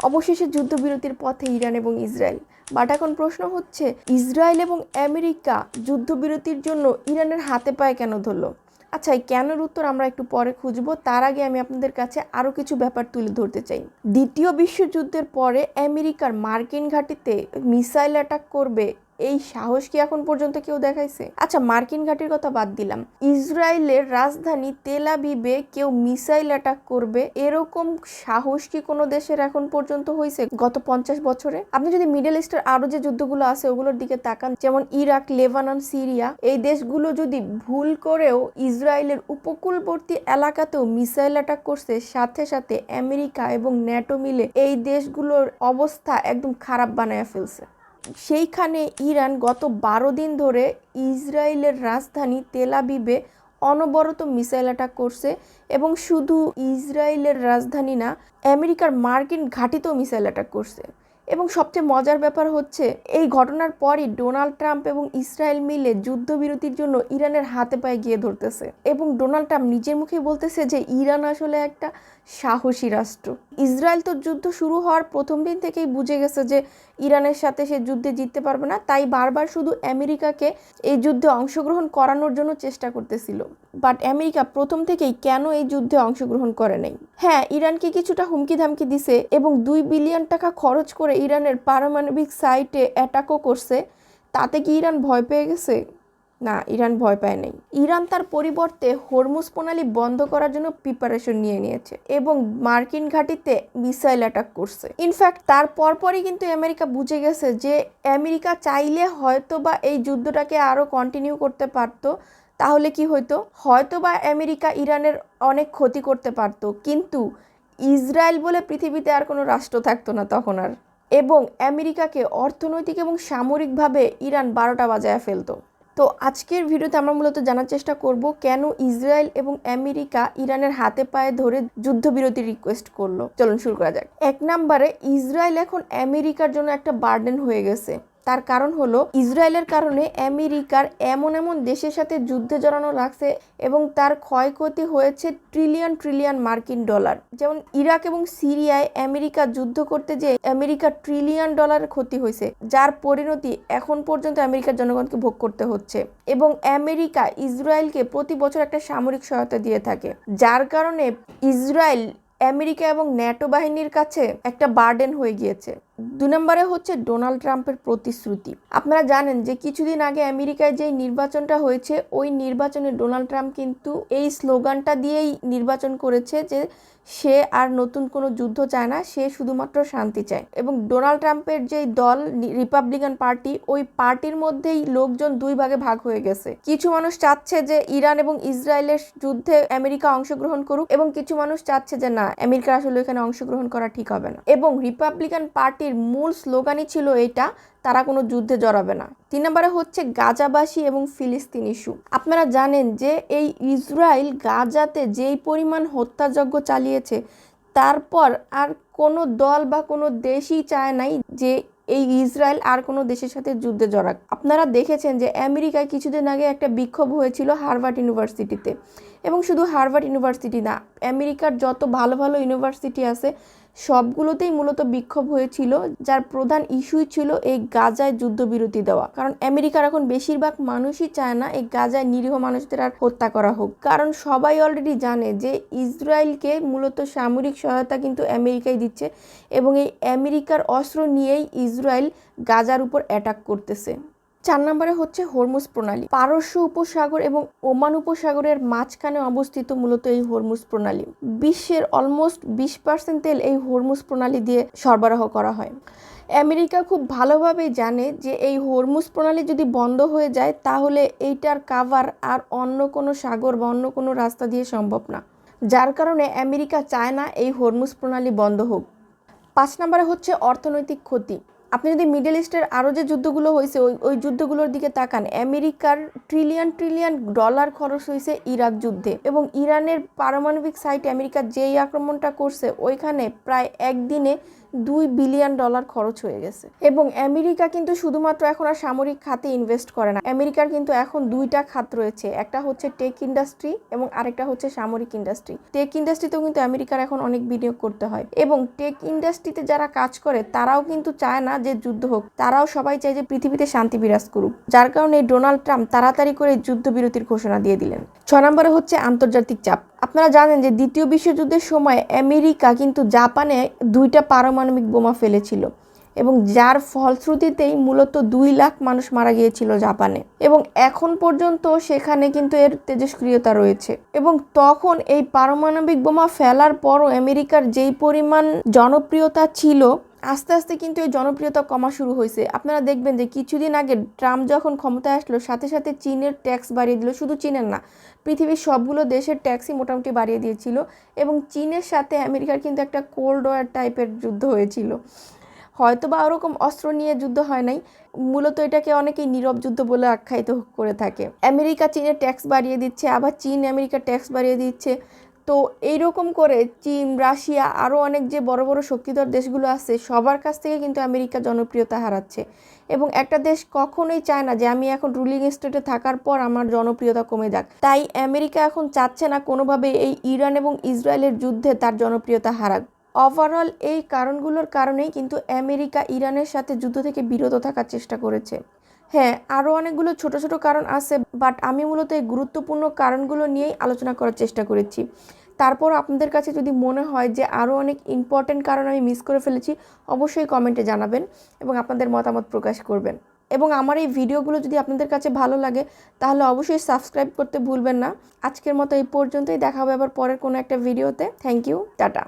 অবশেষে যুদ্ধবিরতির পথে ইরান এবং ইসরায়েল। বাট এখন প্রশ্ন হচ্ছে, ইসরায়েল এবং আমেরিকা যুদ্ধবিরতির জন্য ইরানের হাতে পায়ে কেন ধরলো? আচ্ছা এই কেনর উত্তর আমরা একটু পরে খুঁজবো। তার আগে আমি আপনাদের কাছে আরও কিছু ব্যাপার তুলে ধরতে চাই। দ্বিতীয় বিশ্বযুদ্ধের পরে আমেরিকার মার্কিন ঘাটিতে মিসাইল অ্যাটাক করবে এই সাহস কি এখন পর্যন্ত কেউ দেখাইছে? আচ্ছা মার্কিন ঘাটির কথা বাদ দিলাম। ইসরায়েলের রাজধানী তেলাবিবে কেউ মিসাইল অ্যাটাক করবে, এরকম সাহস কি কোনো দেশের এখন পর্যন্ত হয়েছে গত পঞ্চাশ বছরে? আপনি যদি মিডল ইস্টের আরও যে যুদ্ধগুলো আছে, ওগুলোর দিকে তাকান, যেমন ইরাক, লেবানন, সিরিয়া, এই দেশগুলো যদি ভুল করেও ইসরায়েলের উপকূলবর্তী এলাকাতেও মিসাইল অ্যাটাক করছে, সাথে সাথে আমেরিকা এবং ন্যাটো মিলে এই দেশগুলোর অবস্থা একদম খারাপ বানায় ফেলছে। সেইখানে ইরান গত বারো দিন ধরে ইসরায়েলের রাজধানী তেলাবিবে অনবরত মিসাইল অ্যাটাক করছে এবং শুধু ইসরায়েলের রাজধানী না, আমেরিকার মার্কিন ঘাঁটিতেও মিসাইল অ্যাটাক করছে। এবং সবচেয়ে মজার ব্যাপার হচ্ছে, এই ঘটনার পরই ডোনাল্ড ট্রাম্প এবং ইসরায়েল মিলে যুদ্ধবিরতির জন্য ইরানের হাতে পায়ে গিয়ে ধরতেছে এবং ডোনাল্ড ট্রাম্প নিজের মুখে বলতেছে যে ইরান আসলে একটা সাহসী রাষ্ট্র। ইসরায়েল তো যুদ্ধ শুরু হওয়ার প্রথম দিন থেকেই বুঝে গেছে যে ইরানের সাথে সে যুদ্ধে জিততে পারবে না, তাই বারবার শুধু আমেরিকাকে এই যুদ্ধে অংশগ্রহণ করানোর জন্য চেষ্টা করতেছিল। বাট আমেরিকা প্রথম থেকেই কেন এই যুদ্ধে অংশগ্রহণ করে নাই? হ্যাঁ ইরানকে কিছুটা হুমকি ধামকি দিছে এবং দুই বিলিয়ন টাকা খরচ করে ইরানের পারমাণবিক সাইটে অ্যাটাকও করছে, তাতে কি ইরান ভয় পেয়ে গেছে? না, ইরান ভয় পায় নাই। ইরান তার পরিবর্তে হরমুজ প্রণালী বন্ধ করার জন্য প্রিপারেশন নিয়ে নিয়েছে এবং মার্কিন ঘাঁটিতে মিসাইল অ্যাটাক করছে। ইনফ্যাক্ট তার পরপরই কিন্তু আমেরিকা বুঝে গেছে যে আমেরিকা চাইলে হয়তো বা এই যুদ্ধটাকে আরও কন্টিনিউ করতে পারতো। তাহলে কি হইতো? হয়তো বা আমেরিকা ইরানের অনেক ক্ষতি করতে পারতো, কিন্তু ইসরায়েল বলে পৃথিবীতে আর কোনো রাষ্ট্র থাকতো না তখন আর। এবং আমেরিকাকে অর্থনৈতিক এবং সামরিকভাবে ইরান বারোটা বাজায় ফেলত। তো আজকের ভিডিওতে আমরা মূলত জানার চেষ্টা করব কেন ইসরায়েল এবং আমেরিকা ইরানের হাতে পায়ে ধরে যুদ্ধবিরতি রিকোয়েস্ট করল। চলুন শুরু করা যাক। এক নাম্বারে, ইসরায়েল এখন আমেরিকার জন্য একটা বার্ডেন হয়ে গেছে। তার কারণ হলো ইসরায়েলের কারণে আমেরিকার এমন এমন দেশের সাথে যুদ্ধে জড়ানো লাগছে এবং তার ক্ষয়ক্ষতি হয়েছে ট্রিলিয়ন ট্রিলিয়ন মার্কিন ডলার। যেমন ইরাক এবং সিরিয়ায় আমেরিকা যুদ্ধ করতে যে আমেরিকা ট্রিলিয়ন ডলারের ক্ষতি হয়েছে, যার পরিণতি এখন পর্যন্ত আমেরিকার জনগণকে ভোগ করতে হচ্ছে এবং আমেরিকা ইসরায়েলকে প্রতি বছর একটা সামরিক সহায়তা দিয়ে থাকে, যার কারণে ইসরায়েল আমেরিকা এবং ন্যাটো বাহিনীর কাছে একটা বার্ডেন হয়ে গিয়েছে। দু নম্বরে হচ্ছে ডোনাল্ড ট্রাম্পের প্রতিশ্রুতি। আপনারা জানেন যে কিছুদিন আগে আমেরিকায় যেই নির্বাচনটা হয়েছে, ওই নির্বাচনে ডোনাল্ড ট্রাম্প কিন্তু এই স্লোগানটা দিয়েই নির্বাচন করেছে যে সে আর নতুন কোনো যুদ্ধ চায় না, সে শুধুমাত্র শান্তি চায়। এবং ডোনাল্ড ট্রাম্পের যেই দল রিপাবলিকান পার্টি, ওই পার্টির মধ্যেই লোকজন দুই ভাগে ভাগ হয়ে গেছে। কিছু মানুষ চাচ্ছে যে ইরান এবং ইসরায়েলের যুদ্ধে আমেরিকা অংশগ্রহণ করুক এবং কিছু মানুষ চাচ্ছে যে না, আমেরিকা আসলে এখানে অংশগ্রহণ করা ঠিক হবে না। এবং রিপাবলিকান পার্টির মূল স্লোগানই ছিল এটা, তারা কোনো যুদ্ধে জড়াবে না। তিন নম্বরে হচ্ছে গাজাবাসী এবং ফিলিস্তিন ইস্যু। আপনারা জানেন যে এই ইসরায়েল গাজাতে যেই পরিমাণ হত্যাযজ্ঞ চালিয়েছে, তারপর আর কোনো দল বা কোনো দেশই চায় নাই যে এই ইসরায়েল আর কোনো দেশের সাথে যুদ্ধে জড়াক। আপনারা দেখেছেন যে আমেরিকায় কিছুদিন আগে একটা বিক্ষোভ হয়েছিল হার্ভার্ড ইউনিভার্সিটিতে। এবং শুধু হার্ভার্ড ইউনিভার্সিটি না, আমেরিকার যত ভালো ভালো ইউনিভার্সিটি আছে সবগুলোতেই মূলত বিক্ষোভ হয়েছিল, যার প্রধান ইস্যুই ছিল এই গাজায় যুদ্ধবিরতি দেওয়া। কারণ আমেরিকার এখন বেশিরভাগ মানুষই চায় না এই গাজায় নিরীহ মানুষদের আর হত্যা করা হোক। কারণ সবাই অলরেডি জানে যে ইসরায়েলকে মূলত সামরিক সহায়তা কিন্তু আমেরিকাই দিচ্ছে এবং এই আমেরিকার অস্ত্র নিয়েই ইসরায়েল গাজার উপর অ্যাটাক করতেছে। চার নম্বরে হচ্ছে হরমুজ প্রণালী। পারস্য উপসাগর এবং ওমান উপসাগরের মাঝখানে অবস্থিত মূলত এই হরমুজ প্রণালী। বিশ্বের অলমোস্ট বিশ পার্সেন্ট তেল এই হরমুজ প্রণালী দিয়ে সরবরাহ করা হয়। আমেরিকা খুব ভালোভাবেই জানে যে এই হরমুজ প্রণালী যদি বন্ধ হয়ে যায়, তাহলে এইটার কাভার আর অন্য কোনো সাগর বা অন্য কোনো রাস্তা দিয়ে সম্ভব না। যার কারণে আমেরিকা চায় না এই হরমুজ প্রণালী বন্ধ হোক। পাঁচ নম্বরে হচ্ছে অর্থনৈতিক ক্ষতি। আপনি যদি মিডল ইস্টের আরও যে যুদ্ধগুলো হয়েছে ওই ওই যুদ্ধগুলোর দিকে তাকান, আমেরিকার ট্রিলিয়ন ট্রিলিয়ন ডলার খরচ হয়েছে ইরাক যুদ্ধে এবং ইরানের পারমাণবিক সাইটে আমেরিকা যেই আক্রমণটা করছে, ওইখানে প্রায় একদিনে দুই বিলিয়ন ডলার খরচ হয়ে গেছে। এবং আমেরিকা কিন্তু শুধুমাত্র এখন আর সামরিক খাতে ইনভেস্ট করে না। আমেরিকার কিন্তু এখন দুইটা খাত রয়েছে। একটা হচ্ছে টেক ইন্ডাস্ট্রি এবং আরেকটা হচ্ছে সামরিক ইন্ডাস্ট্রি টেক ইন্ডাস্ট্রিতেও কিন্তু আমেরিকার এখন অনেক বিনিয়োগ করতে হয়। এবং টেক ইন্ডাস্ট্রিতে যারা কাজ করে, তারাও কিন্তু চায় না যে যুদ্ধ হোক। তারাও সবাই চায় যে পৃথিবীতে শান্তি বিরাজ করুক। যার কারণে ডোনাল্ড ট্রাম্প তাড়াতাড়ি করে যুদ্ধবিরতির ঘোষণা দিয়ে দিলেন। ছ নম্বরে হচ্ছে আন্তর্জাতিক চাপ। আপনারা জানেন যে দ্বিতীয় বিশ্বযুদ্ধের সময় আমেরিকা কিন্তু জাপানে দুইটা পারমাণবিক বোমা ফেলেছিল এবং যার ফলশ্রুতিতেই মূলত দুই লাখ মানুষ মারা গিয়েছিল জাপানে। এবং এখন পর্যন্ত সেখানে কিন্তু এর তেজস্ক্রিয়তা রয়েছে। এবং তখন এই পারমাণবিক বোমা ফেলার পরও আমেরিকার যেই পরিমাণ জনপ্রিয়তা ছিল আস্তে আস্তে কিন্তু এই জনপ্রিয়তা কমা শুরু হয়েছে। আপনারা দেখবেন যে কিছুদিন আগে ট্রাম্প যখন ক্ষমতায় আসলো, সাথে সাথে চীনের ট্যাক্স বাড়িয়ে দিল। শুধু চীনের না, পৃথিবীর সবগুলো দেশের ট্যাক্সই মোটামুটি বাড়িয়ে দিয়েছিল এবং চীনের সাথে আমেরিকার কিন্তু একটা কোল্ড ওয়ার টাইপের যুদ্ধ হয়েছিল। হয়তো বা ওরকম অস্ত্র নিয়ে যুদ্ধ হয় নাই, মূলত এটাকে অনেকেই নীরব যুদ্ধ বলে আখ্যায়িত করে থাকে। আমেরিকা চীনের ট্যাক্স বাড়িয়ে দিচ্ছে, আবার চীন আমেরিকা ট্যাক্স বাড়িয়ে দিচ্ছে। তো এইরকম করে চীন, রাশিয়া আরও অনেক যে বড় বড় শক্তিধর দেশগুলো আছে, সবার কাছ থেকে কিন্তু আমেরিকা জনপ্রিয়তা হারাচ্ছে। এবং একটা দেশ কখনোই চায় না যে আমি এখন রুলিং স্টেটে থাকার পর আমার জনপ্রিয়তা কমে যাক। তাই আমেরিকা এখন চাচ্ছে না কোনোভাবে এই ইরান এবং ইসরায়েলের যুদ্ধে তার জনপ্রিয়তা হারাক। ওভারঅল এই কারণগুলোর কারণেই কিন্তু আমেরিকা ইরানের সাথে যুদ্ধ থেকে বিরত থাকার চেষ্টা করেছে। হ্যাঁ আরও অনেকগুলো ছোট ছোট কারণ আছে বাট আমি মূলত এই গুরুত্বপূর্ণ কারণগুলো নিয়েই আলোচনা করার চেষ্টা করেছি। তারপর আপনাদের কাছে যদি মনে হয় যে আরও অনেক ইম্পর্টেন্ট কারণ আমি মিস করে ফেলেছি, অবশ্যই কমেন্টে জানাবেন এবং আপনাদের মতামত প্রকাশ করবেন। এবং আমার এই ভিডিওগুলো যদি আপনাদের কাছে ভালো লাগে, তাহলে অবশ্যই সাবস্ক্রাইব করতে ভুলবেন না। আজকের মতো এই পর্যন্তই, দেখা হবে আবার পরের কোনো একটা ভিডিওতে। Thank you tata.